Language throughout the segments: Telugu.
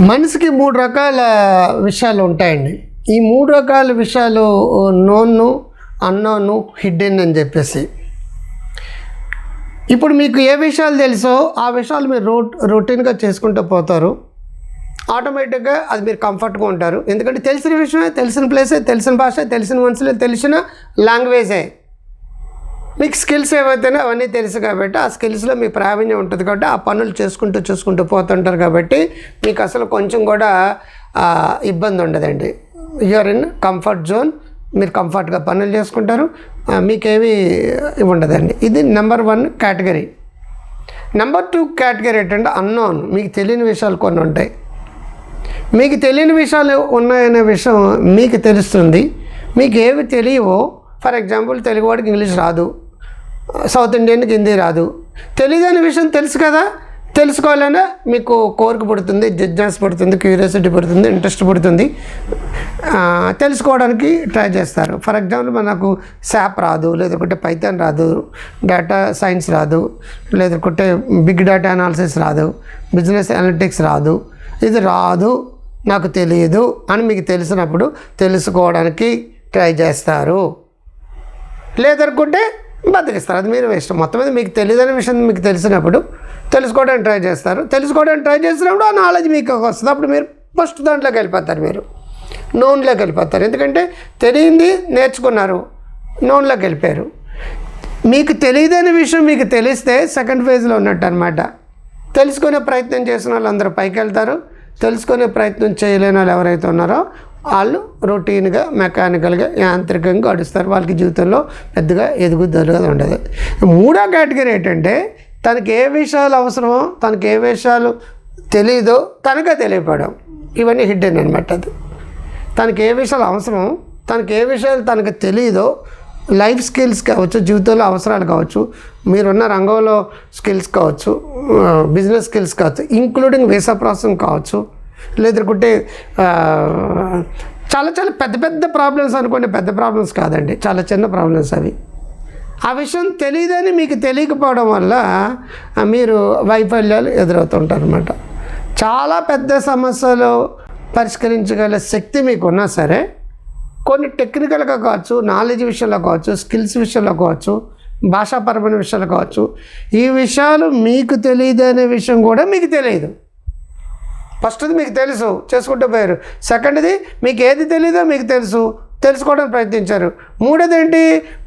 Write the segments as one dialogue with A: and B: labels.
A: మనిషికి మూడు రకాల విషయాలు ఉంటాయండి. ఈ మూడు రకాల విషయాలు నోన్ను అన్నోను హిడ్డెన్ అని చెప్పేసి. ఇప్పుడు మీకు ఏ విషయాలు తెలుసో ఆ విషయాలు మీరు రో రొటీన్గా చేసుకుంటూ పోతారు. ఆటోమేటిక్గా అది మీరు కంఫర్ట్గా ఉంటారు. ఎందుకంటే తెలిసిన విషయమే తెలిసిన ప్లేసే తెలిసిన భాష తెలిసిన మనుషులే తెలిసిన లాంగ్వేజే. మీకు స్కిల్స్ ఏవైతేనే అవన్నీ తెలుసు కాబట్టి ఆ స్కిల్స్లో మీ ప్రావీణ్యం ఉంటుంది కాబట్టి ఆ పనులు చేసుకుంటూ చూసుకుంటూ పోతుంటారు కాబట్టి మీకు అసలు కొంచెం కూడా ఇబ్బంది ఉండదండి. యూఆర్ ఇన్ కంఫర్ట్ జోన్ మీరు కంఫర్ట్గా పనులు చేసుకుంటారు. మీకేవి ఉండదండి. ఇది number one category number two category ఏంటంటే అన్నోన్ మీకు తెలియని విషయాలు కొన్ని ఉంటాయి. మీకు తెలియని విషయాలు ఉన్నాయనే విషయం మీకు తెలుస్తుంది. మీకు ఏవి తెలియవో ఫర్ ఎగ్జాంపుల్ తెలుగువాడికి ఇంగ్లీష్ రాదు. సౌత్ ఇండియన్కి హిందీ రాదు. తెలియని విషయం తెలుసు కదా? తెలుసుకోవాలనే మీకు కోరిక పుడుతుంది జిజ్ఞాస పుడుతుంది క్యూరియాసిటీ పుడుతుంది ఇంట్రెస్ట్ పుడుతుంది. తెలుసుకోవడానికి ట్రై చేస్తారు. ఫర్ ఎగ్జాంపుల్ మనకు శాప్ రాదు లేదంటే పైథాన్ రాదు డేటా సైన్స్ రాదు లేదంటే బిగ్ డేటా అనాలిసిస్ రాదు బిజినెస్ అనలిటిక్స్ రాదు. ఇది రాదు నాకు తెలియదు అని మీకు తెలిసినప్పుడు తెలుసుకోవడానికి ట్రై చేస్తారు. లేదనుకుంటే బతికిస్తారు అది మీరు ఇష్టం. మొత్తం మీద మీకు తెలియదనే విషయం మీకు తెలిసినప్పుడు తెలుసుకోవడానికి ట్రై చేస్తారు. తెలుసుకోవడానికి ట్రై చేసినప్పుడు ఆ నాలెడ్జ్ మీకు వస్తుంది. అప్పుడు మీరు ఫస్ట్ దాంట్లోకి వెళ్ళిపోతారు మీరు. నోన్లోకి వెళ్ళిపోతారు. ఎందుకంటే తెలియంది నేర్చుకున్నారు. నోన్లోకి వెళ్ళిపోయారు. మీకు తెలియదని విషయం మీకు తెలిస్తే సెకండ్ ఫేజ్లో ఉన్నట్టు అనమాట తెలుసుకునే ప్రయత్నం చేసిన వాళ్ళు అందరూ పైకి వెళ్తారు. తెలుసుకునే ప్రయత్నం చేయలేని వాళ్ళు ఎవరైతే ఉన్నారో వాళ్ళు రొటీన్గా మెకానికల్గా యాంత్రికంగా గడుస్తారు వాళ్ళకి జీవితంలో పెద్దగా ఎదుగుదల ఉండదు. మూడో కేటగిరీ ఏంటంటే తనకి ఏ విషయాలు అవసరమో తనకి ఏ విషయాలు తెలియదో తనకే తెలియపడం ఇవన్నీ హిడ్డెన్ అనమాట అది. తనకి ఏ విషయాలు అవసరం తనకి ఏ విషయాలు తనకు తెలియదో లైఫ్ స్కిల్స్ కావచ్చు జీవితంలో అవసరాలు కావచ్చు మీరున్న రంగంలో స్కిల్స్ కావచ్చు బిజినెస్ స్కిల్స్ కావచ్చు ఇంక్లూడింగ్ వీసా ప్రాసెసింగ్ కావచ్చు లేదనుకుంటే చాలా చాలా పెద్ద పెద్ద ప్రాబ్లమ్స్ అనుకోండి పెద్ద ప్రాబ్లమ్స్ కాదండి. చాలా చిన్న ప్రాబ్లమ్స్ అవి. ఆ విషయం తెలియదని మీకు తెలియకపోవడం వల్ల మీరు వైఫల్యాలు ఎదురవుతుంటారు అనమాట చాలా పెద్ద సమస్యలు పరిష్కరించగల శక్తి మీకు ఉన్నా సరే కొన్ని టెక్నికల్గా కావచ్చు నాలెడ్జ్ విషయంలో కావచ్చు స్కిల్స్ విషయంలో కావచ్చు భాషాపరమైన విషయాలు కావచ్చు ఈ విషయాలు మీకు తెలియదు అనే విషయం కూడా మీకు తెలియదు. ఫస్ట్ది మీకు తెలుసు చేసుకుంటూ పోయారు. సెకండ్ది మీకు ఏది తెలీదో మీకు తెలుసు తెలుసుకోవడానికి ప్రయత్నించారు. మూడోది ఏంటి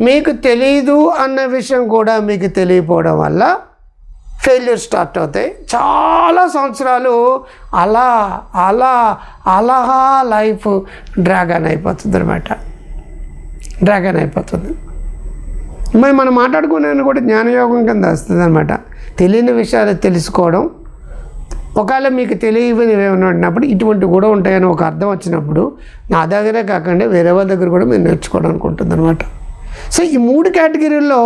A: మీకు తెలీదు అన్న విషయం కూడా మీకు తెలియపోవడం వల్ల ఫెయిల్యూర్ స్టార్ట్ అవుతాయి. చాలా సంవత్సరాలు అలా అలా అలా లైఫ్ డ్రాగన్ అయిపోతుంది అనమాట డ్రాగన్ అయిపోతుంది. మరి మనం మాట్లాడుకునే కూడా జ్ఞానయోగం కింద వస్తుంది అనమాట తెలియని విషయాలు తెలుసుకోవడం ఒకవేళ మీకు తెలియని ఏమైనా ఉన్నప్పుడు ఇటువంటి కూడా ఉంటాయని ఒక అర్థం వచ్చినప్పుడు నా దగ్గరే కాకుండా వేరే వాళ్ళ దగ్గర కూడా మీరు నేర్చుకోవడానికి ఉంటుంది అనమాట సో ఈ మూడు కేటగిరీల్లో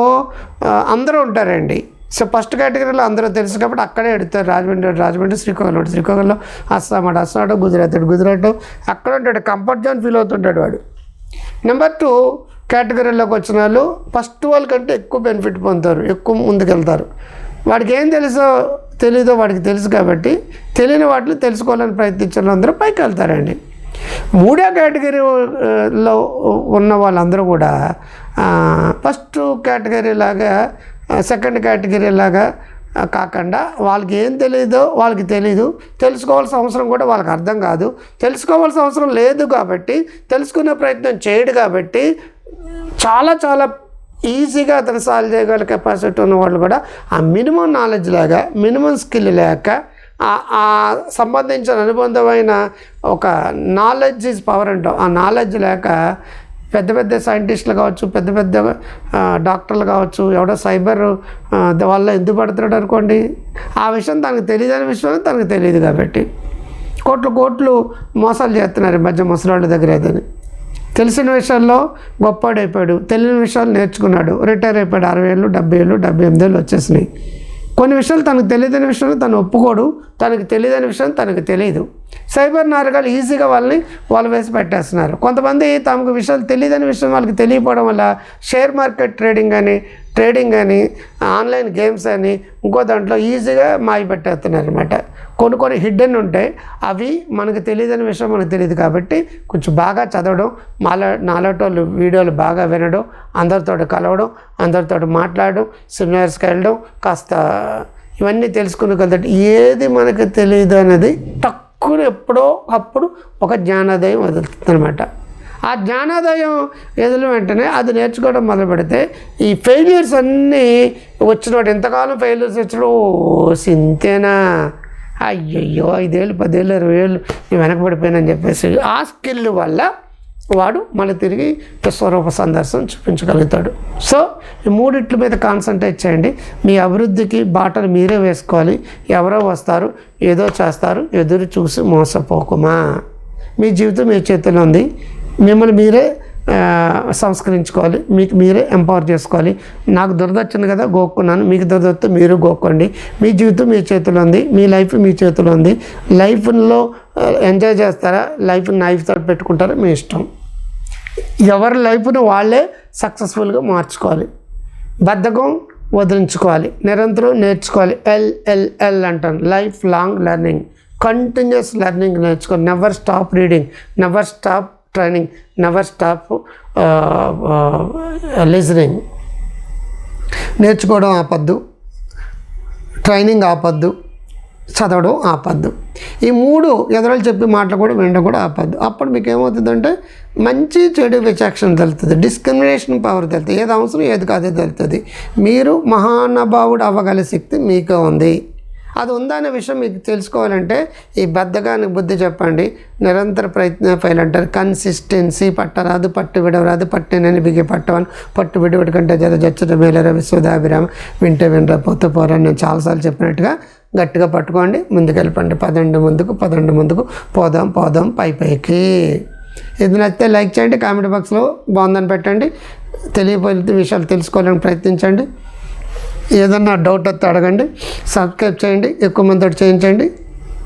A: అందరూ ఉంటారండి. సో ఫస్ట్ కేటగిరీలో అందరూ తెలుసు కాబట్టి అక్కడే ఎడతారు. రాజమండ్రి రాజమండ్రి శ్రీకాకుళం వాడు శ్రీకాకుళంలో అస్సాం అటు అస్సాం అటు గుజరాత్ అటు గుజరాత్ అక్కడ ఉంటాడు కంఫర్ట్ జోన్ ఫీల్ అవుతుంటాడు వాడు. నెంబర్ టూ కేటగిరీలోకి వచ్చిన వాళ్ళు ఫస్ట్ వాళ్ళ కంటే ఎక్కువ బెనిఫిట్ పొందుతారు ఎక్కువ ముందుకెళ్తారు. వాడికి ఏం తెలుసో తెలీదో వాడికి తెలుసు కాబట్టి తెలియని వాటిని తెలుసుకోవాలని ప్రయత్నించిన వాళ్ళందరూ పైకి వెళ్తారండి. మూడో కేటగిరీలో ఉన్న వాళ్ళందరూ కూడా ఫస్ట్ కేటగిరీ లాగా సెకండ్ కేటగిరీ లాగా కాకుండా వాళ్ళకి ఏం తెలియదో వాళ్ళకి తెలియదు తెలుసుకోవాల్సిన అవసరం కూడా వాళ్ళకి అర్థం కాదు. తెలుసుకోవాల్సిన అవసరం లేదు కాబట్టి తెలుసుకునే ప్రయత్నం చేయడు కాబట్టి చాలా చాలా ఈజీగా అతను సాల్వ్ చేయగల కెపాసిటీ ఉన్న వాళ్ళు కూడా ఆ మినిమం నాలెడ్జ్ లాగా మినిమం స్కిల్ లేక ఆ- సంబంధించిన అనుబంధమైన ఒక నాలెడ్జ్ ఈజ్ పవర్ అంటాం. ఆ నాలెడ్జ్ లేక పెద్ద పెద్ద సైంటిస్టులు కావచ్చు పెద్ద పెద్ద డాక్టర్లు కావచ్చు ఎవడో సైబర్ వల్ల ఎందుకు పడుతున్నాడు అనుకోండి. ఆ విషయం తనకు తెలియదని విషయం తనకు తెలియదు కాబట్టి. కోట్లు కోట్లు మోసాలు చేస్తున్నారు ఈ మధ్య ముసలాళ్ళ దగ్గర ఏదని తెలిసిన విషయాల్లో గొప్పవాడైపోయాడు. తెలియని విషయాలు నేర్చుకున్నాడు. రిటైర్ అయిపోయాడు. అరవై ఏళ్ళు డెబ్బై ఏళ్ళు డెబ్బై ఎనిమిది ఏళ్ళు వచ్చేసినాయి. కొన్ని విషయాలు తనకు తెలియదని విషయాలు తను ఒప్పుకోడు. తనకు తెలియదని విషయం తనకు తెలియదు. సైబర్ నారగాలు ఈజీగా వాళ్ళని వాళ్ళు వేసి పెట్టేస్తున్నారు. కొంతమంది తమకు విషయాలు తెలియదని విషయం వాళ్ళకి తెలియకపోవడం వల్ల షేర్ మార్కెట్ ట్రేడింగ్ అని ట్రేడింగ్ అని ఆన్లైన్ గేమ్స్ అని ఇంకో దాంట్లో ఈజీగా మాయపెట్టేస్తున్నారు అనమాట కొన్ని కొన్ని హిడ్డెన్ ఉంటాయి. అవి మనకు తెలియదని విషయం మనకు తెలియదు కాబట్టి కొంచెం బాగా చదవడం మాలా నాలాటోళ్ళు వీడియోలు బాగా వినడం అందరితో కలవడం అందరితో మాట్లాడడం సెమినార్స్కి వెళ్ళడం కాస్త ఇవన్నీ తెలుసుకుని కదంటే ఏది మనకు తెలియదు అనేది తక్కువ ఎప్పుడో అప్పుడు ఒక జ్ఞానోదయం వదులుతుంది అనమాట ఆ జ్ఞానోదయం ఎదురు వెంటనే అది నేర్చుకోవడం మొదలు పెడితే ఈ ఫెయిల్యూర్స్ అన్నీ వచ్చినట్టు ఎంతకాలం ఫెయిల్యూర్స్ వచ్చినా ఓ సింతేనా? అయ్యయ్యో ఐదేళ్ళు పదేళ్ళు ఇరవై ఏళ్ళు నేను వెనకబడిపోయానని చెప్పేసి ఆ స్కిల్ వల్ల వాడు మళ్ళీ తిరిగి విశ్వరూప సందర్శనం చూపించగలుగుతాడు. సో ఈ మూడిట్ల మీద కాన్సన్ట్రేట్ చేయండి. మీ అభివృద్ధికి బాటలు మీరే వేసుకోవాలి. ఎవరో వస్తారు ఏదో చేస్తారు ఎదురు చూసి మోసపోకుమా? మీ జీవితం మీ చేతిలో ఉంది. మిమ్మల్ని మీరే సంస్కరించుకోవాలి. మీకు మీరే ఎంపవర్ చేసుకోవాలి. నాకు దురద వచ్చింది కదా గోక్కున్నాను. మీకు దురద వస్తే మీరు గోక్కోండి. మీ జీవితం మీ చేతిలో ఉంది. మీ లైఫ్ మీ చేతిలో ఉంది. లైఫ్లో ఎంజాయ్ చేస్తారా? లైఫ్ నైఫ్తో పెట్టుకుంటారా? మీ ఇష్టం. ఎవరి లైఫ్ను వాళ్ళే సక్సెస్ఫుల్గా మార్చుకోవాలి. బద్ధకం వదిలించుకోవాలి. నిరంతరం నేర్చుకోవాలి. ఎల్ ఎల్ ఎల్ అంటాను life long learning. Continuous learning నేర్చుకోవాలి. Never stop reading never stop training never stop listening నేర్చుకోవడం ఆపద్దు. ట్రైనింగ్ ఆపద్దు. చదవడం ఆపద్దు. ఈ మూడు ఎదరలు చెప్పి మాటలు కూడా వినడం కూడా ఆపద్దు. అప్పుడు మీకు ఏమవుతుందంటే మంచి చెడు విచక్షణ తెలుస్తుంది డిస్క్రిమినేషన్ పవర్ తెలుస్తుంది ఏది అవసరం ఏది కాదో తెలుస్తుంది మీరు మహానుభావుడు అవ్వగల శక్తి మీకు ఉంది. అది ఉందా అనే విషయం మీకు తెలుసుకోవాలంటే ఈ బద్ధకానికి బుద్ధి చెప్పండి. నిరంతర ప్రయత్న ఫైల్ అంటారు. కన్సిస్టెన్సీ పట్టరాదు పట్టు విడవరాదు పట్టినని బిగి పట్టవని. పట్టు విడివిడి కంటే జర జచ్చట మేలర విశ్వదాభిరామ వింటే వినరా పోతే పోరా నేను చాలాసార్లు చెప్పినట్టుగా గట్టిగా పట్టుకోండి. ముందుకు వెళ్ళిపోండి. పదండి ముందుకు పదండి ముందుకు పోదాం పోదాం పై పైకి. ఇది నచ్చితే లైక్ చేయండి. కామెంట్ బాక్స్లో బాగుందని పెట్టండి. తెలియపోయే విషయాలు తెలుసుకోవాలని ప్రయత్నించండి. ఏదన్నా డౌట్ వస్తే అడగండి. సబ్స్క్రైబ్ చేయండి. ఎక్కువ మందితో చేయించండి.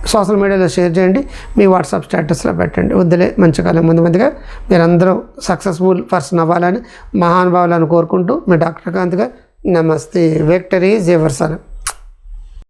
A: సోషల్ మీడియాలో షేర్ చేయండి. మీ వాట్సాప్ స్టేటస్లో పెట్టండి. వద్దులే మంచి కాలం ముందు మందిగా మీరందరూ సక్సెస్ఫుల్ పర్సన్ అవ్వాలని మహానుభావులను కోరుకుంటూ మీ డాక్టర్ కాంత్గా నమస్తే. విక్టరీ జీవర్సన్